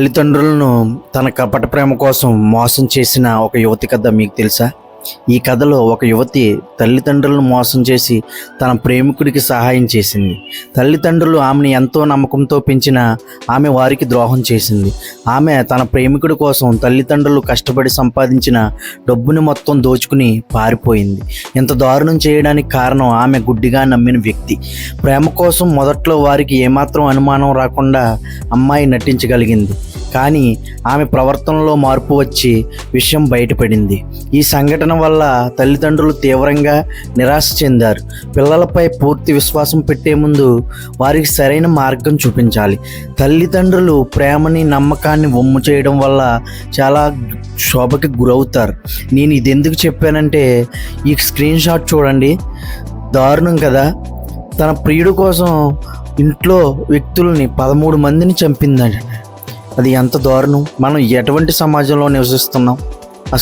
తల్లిదండ్రులను తన కపట ప్రేమ కోసం మోసం చేసిన ఒక యువతి కథ మీకు తెలుసా? ఈ కథలో ఒక యువతి తల్లిదండ్రులను మోసం చేసి తన ప్రేమికుడికి సహాయం చేసింది. తల్లిదండ్రులు ఆమెను ఎంతో నమ్మకంతో పెంచిన ఆమె వారికి ద్రోహం చేసింది. ఆమె తన ప్రేమికుడి కోసం తల్లిదండ్రులు కష్టపడి సంపాదించిన డబ్బుని మొత్తం దోచుకుని పారిపోయింది. ఇంత దారుణం చేయడానికి కారణం ఆమె గుడ్డిగా నమ్మిన వ్యక్తి. ప్రేమ కోసం మొదట్లో వారికి ఏమాత్రం అనుమానం రాకుండా అమ్మాయి నటించగలిగింది. కానీ ఆమె ప్రవర్తనలో మార్పు వచ్చి విషయం బయటపడింది. ఈ సంఘటన వల్ల తల్లిదండ్రులు తీవ్రంగా నిరాశ చెందారు. పిల్లలపై పూర్తి విశ్వాసం పెట్టే ముందు వారికి సరైన మార్గం చూపించాలి. తల్లిదండ్రులు ప్రేమని నమ్మకాన్ని ఒమ్ము చేయడం వల్ల చాలా శోభకి గురవుతారు. నేను ఇది ఎందుకు చెప్పానంటే ఈ స్క్రీన్ షాట్ చూడండి. దారుణం కదా. తన ప్రియుడు కోసం ఇంట్లో వ్యక్తుల్ని పదమూడు మందిని చంపిందండి అది ఎంత దారుణం? మనం ఎటువంటి సమాజంలో నివసిస్తున్నాం?